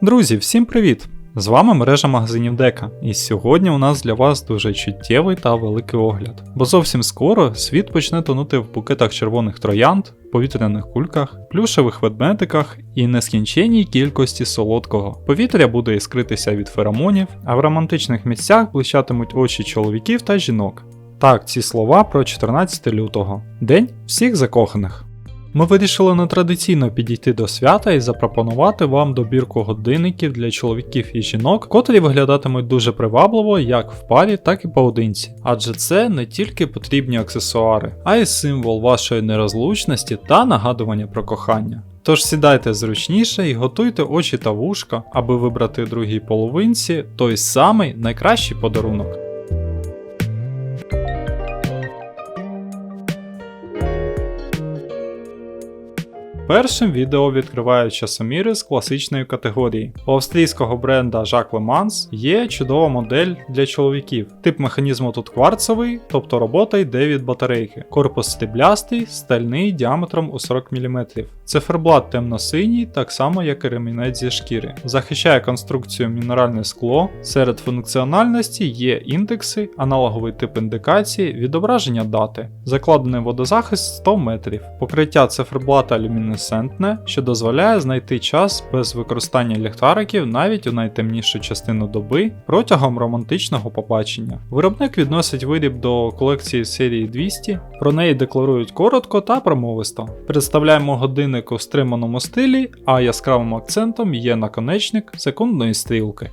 Друзі, всім привіт! З вами мережа магазинів Дека, і сьогодні у нас для вас дуже чуттєвий та великий огляд. Бо зовсім скоро світ почне тонути в букетах червоних троянд, повітряних кульках, плюшевих ведмедиках і нескінченній кількості солодкого. Повітря буде іскритися від феромонів, а в романтичних місцях блищатимуть очі чоловіків та жінок. Так, ці слова про 14 лютого, День всіх закоханих. Ми вирішили нетрадиційно підійти до свята і запропонувати вам добірку годинників для чоловіків і жінок, котрі виглядатимуть дуже привабливо як в парі, так і поодинці. Адже це не тільки потрібні аксесуари, а й символ вашої нерозлучності та нагадування про кохання. Тож сідайте зручніше і готуйте очі та вушка, аби вибрати другій половинці той самий найкращий подарунок. Першим відео відкривають часоміри з класичної категорії. У австрійського бренда Jacques Le Mans є чудова модель для чоловіків. Тип механізму тут кварцевий, тобто робота йде від батарейки. Корпус стеблястий, стальний діаметром у 40 мм. Циферблат темно-синій, так само як і ремінець зі шкіри. Захищає конструкцію мінеральне скло. Серед функціональності є індекси, аналоговий тип індикації, відображення дати, закладений водозахист 100 метрів, покриття циферблата алюмінесцентне, що дозволяє знайти час без використання ліхтариків навіть у найтемнішу частину доби протягом романтичного побачення. Виробник відносить виріб до колекції серії 200, про неї декларують коротко та промовисто. Представляємо годинник у стриманому стилі, а яскравим акцентом є наконечник секундної стрілки.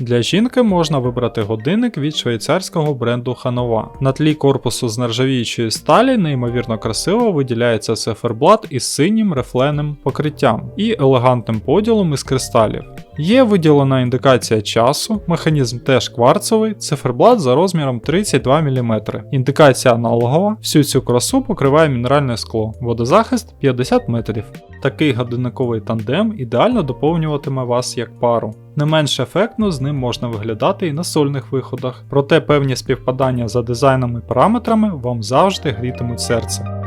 Для жінки можна вибрати годинник від швейцарського бренду Ханова. На тлі корпусу з нержавіючої сталі неймовірно красиво виділяється циферблат із синім рефленим покриттям і елегантним поділом із кристалів. Є виділена індикація часу, механізм теж кварцевий, циферблат за розміром 32 мм. Індикація аналогова, всю цю красу покриває мінеральне скло, водозахист 50 метрів. Такий годинниковий тандем ідеально доповнюватиме вас як пару. Не менш ефектно з ним можна виглядати і на сольних виходах, проте певні співпадання за дизайном і параметрами вам завжди грітимуть серце.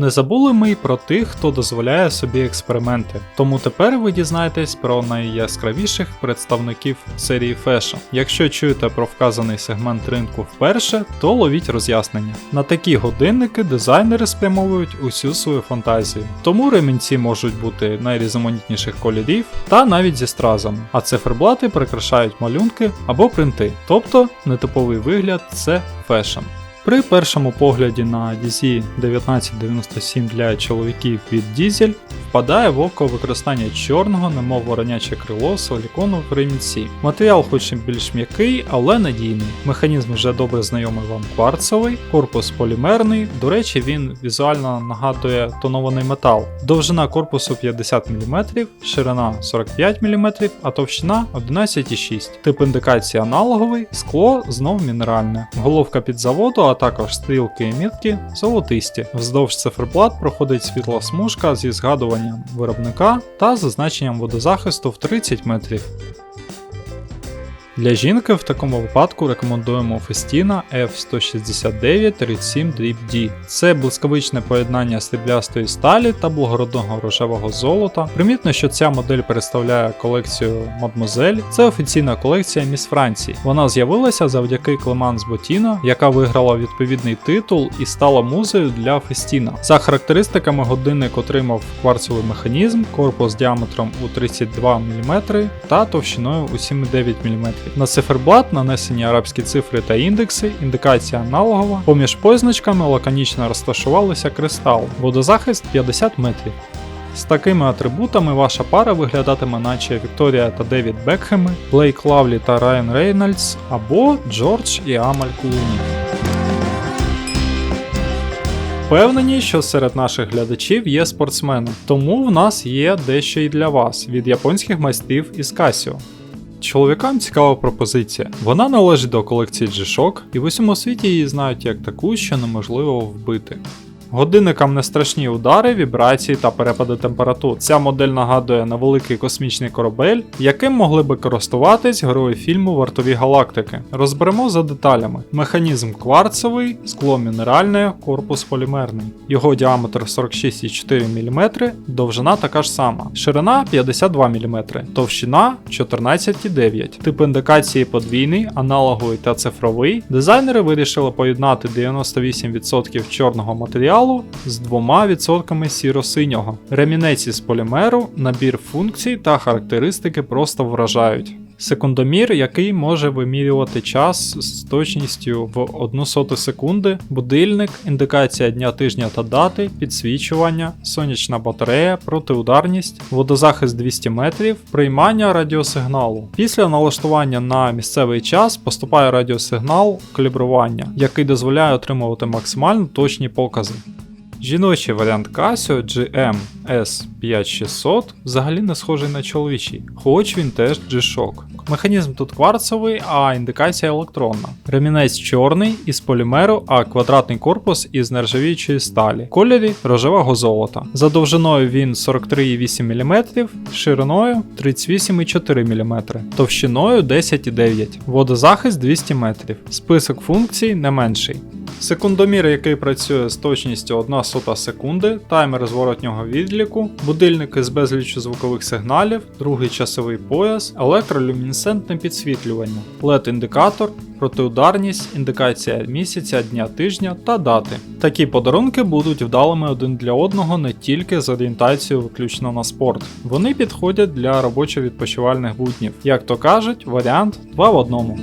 Не забули ми й про тих, хто дозволяє собі експерименти. Тому тепер ви дізнаєтесь про найяскравіших представників серії Fashion. Якщо чуєте про вказаний сегмент ринку вперше, то ловіть роз'яснення. На такі годинники дизайнери спрямовують усю свою фантазію. Тому ремінці можуть бути найрізноманітніших кольорів та навіть зі стразами, а циферблати прикрашають малюнки або принти. Тобто нетиповий вигляд це фешн. При першому погляді на DC 1997 для чоловіків від Diesel впадає в око використання чорного, немов вороняче крило силікону в ремінці. Матеріал хоч і більш м'який, але надійний. Механізм вже добре знайомий вам кварцевий, корпус полімерний, до речі, він візуально нагадує тонований метал. Довжина корпусу 50 мм, ширина 45 мм, а товщина 11,6 Тип індикації аналоговий, скло знов мінеральне. Головка під заводу а також стрілки і мітки золотисті. Вздовж циферблат проходить світла смужка зі згадуванням виробника та зазначенням водозахисту в 30 метрів. Для жінки в такому випадку рекомендуємо Festina F169 D. Це блискавичне поєднання сріблястої сталі та благородного рожевого золота. Примітно, що ця модель представляє колекцію Mademoiselle. Це офіційна колекція Міс Франції. Вона з'явилася завдяки Клеманс Ботіно, яка виграла відповідний титул і стала музею для Festina. За характеристиками годинник отримав кварцевий механізм, корпус діаметром у 32 мм та товщиною у 7,9 мм. На циферблат нанесені арабські цифри та індекси, індикація аналогова. Поміж позначками лаконічно розташувалися кристал, водозахист 50 метрів. З такими атрибутами ваша пара виглядатиме наче Вікторія та Девід Бекхеми, Блейк Лавлі та Райан Рейнольдс або Джордж і Амаль Клуні. Впевнені, що серед наших глядачів є спортсмени, тому в нас є дещо і для вас від японських майстрів із Casio. Чоловікам цікава пропозиція. Вона належить до колекції G-Shock, і в усьому світі її знають як таку, що неможливо вбити. Годинникам не страшні удари, вібрації та перепади температур. Ця модель нагадує на великий космічний корабель, яким могли би користуватись герої фільму Вартові галактики. Розберемо за деталями. Механізм кварцевий, скло мінеральне, корпус полімерний. Його діаметр 46,4 мм, довжина така ж сама. Ширина 52 мм, товщина 14,9 Тип індикації подвійний, аналоговий та цифровий. Дизайнери вирішили поєднати 98% чорного матеріалу з 2% сіро-синього. Ремінець із полімеру, набір функцій та характеристики просто вражають. Секундомір, який може вимірювати час з точністю в 1 соту секунди, будильник, індикація дня тижня та дати, підсвічування, сонячна батарея, протиударність, водозахист 200 метрів, приймання радіосигналу. Після налаштування на місцевий час поступає радіосигнал калібрування, який дозволяє отримувати максимально точні покази. Жіночий варіант Casio GM S5600 взагалі не схожий на чоловічий, хоч він теж G-Shock. Механізм тут кварцевий, а індикація електронна. Ремінець чорний із полімеру, а квадратний корпус із нержавіючої сталі. Кольорі рожевого золота. За довжиною він 43,8 мм, шириною 38,4 мм, товщиною 10,9 Водозахист 200 метрів. Список функцій не менший. Секундомір, який працює з точністю 1 сота секунди, таймер зворотнього відліку, будильник із безліччю звукових сигналів, другий часовий пояс, електролюмінесцентне підсвітлювання, LED-індикатор, протиударність, індикація місяця, дня тижня та дати. Такі подарунки будуть вдалими один для одного не тільки з орієнтацією виключно на спорт. Вони підходять для робочо-відпочивальних буднів. Як то кажуть, варіант 2 в одному.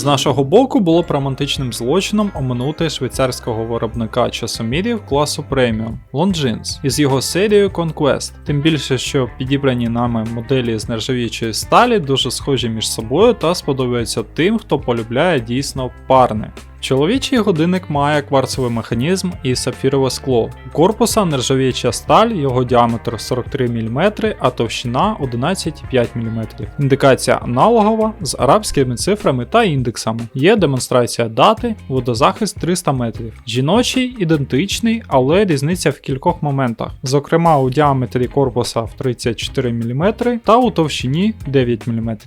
З нашого боку було б романтичним злочином оминути швейцарського виробника часомірів класу преміум Longines із його серією Conquest. Тим більше, що підібрані нами моделі з нержавіючої сталі дуже схожі між собою та сподобаються тим, хто полюбляє дійсно парне. Чоловічий годинник має кварцевий механізм і сапфірове скло. Корпуса нержавіюча сталь, його діаметр 43 мм, а товщина 11,5 мм. Індикація аналогова з арабськими цифрами та індексами. Є демонстрація дати, водозахист 300 метрів. Жіночий ідентичний, але різниця в кількох моментах. Зокрема, у діаметрі корпуса в 34 мм та у товщині 9 мм.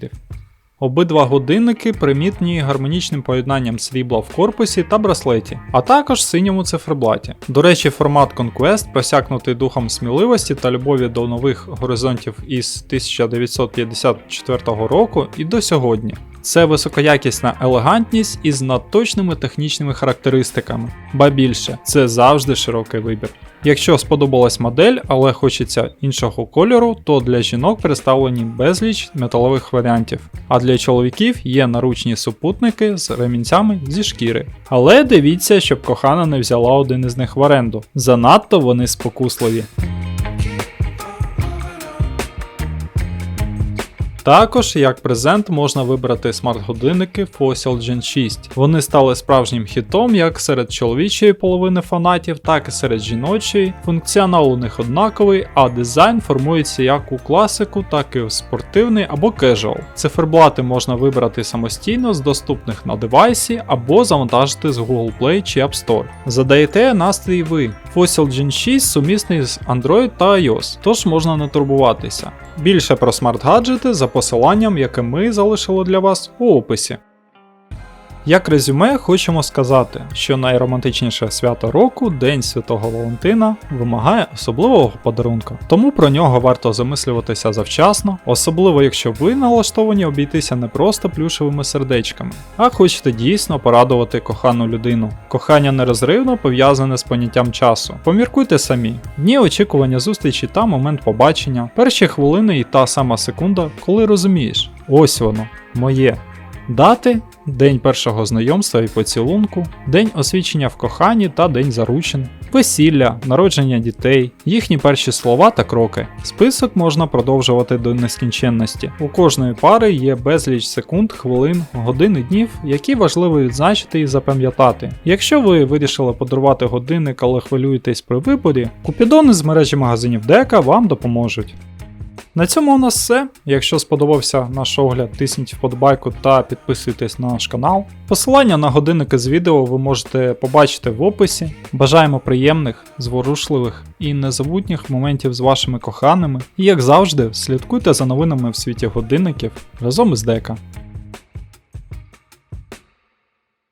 Обидва годинники примітні гармонічним поєднанням срібла в корпусі та браслеті, а також синьому циферблаті. До речі, формат Conquest просякнутий духом сміливості та любові до нових горизонтів із 1954 року і до сьогодні. Це високоякісна елегантність із надточними технічними характеристиками, ба більше, це завжди широкий вибір. Якщо сподобалась модель, але хочеться іншого кольору, то для жінок представлені безліч металових варіантів, а для чоловіків є наручні супутники з ремінцями зі шкіри. Але дивіться, щоб кохана не взяла один із них в оренду. Занадто вони спокусливі. Також як презент можна вибрати смарт-годинники Fossil Gen 6. Вони стали справжнім хітом як серед чоловічої половини фанатів, так і серед жіночої. Функціонал у них однаковий, а дизайн формується як у класику, так і в спортивний або кежуал. Циферблати можна вибрати самостійно з доступних на девайсі або завантажити з Google Play чи App Store. Задаєте настрій ви. Fossil Gen 6 сумісний з Android та iOS, тож можна не турбуватися. Більше про смарт-гаджети посиланням, яке ми залишили для вас у описі. Як резюме, хочемо сказати, що найромантичніше свято року, День Святого Валентина, вимагає особливого подарунка, тому про нього варто замислюватися завчасно, особливо якщо ви налаштовані обійтися не просто плюшевими сердечками, а хочете дійсно порадувати кохану людину. Кохання нерозривно пов'язане з поняттям часу. Поміркуйте самі, дні очікування зустрічі та момент побачення, перші хвилини і та сама секунда, коли розумієш, ось воно, моє. Дати день першого знайомства і поцілунку, день освічення в коханні та день заручин, весілля, народження дітей, їхні перші слова та кроки. Список можна продовжувати до нескінченності. У кожної пари є безліч секунд, хвилин, годин і днів, які важливо відзначити і запам'ятати. Якщо ви вирішили подарувати годинник, але хвилюєтесь при виборі, купідони з мережі магазинів Дека вам допоможуть. На цьому у нас все. Якщо сподобався наш огляд, тисніть вподобайку та підписуйтесь на наш канал. Посилання на годинники з відео ви можете побачити в описі. Бажаємо приємних, зворушливих і незабутніх моментів з вашими коханими. І як завжди, слідкуйте за новинами в світі годинників разом із Дека.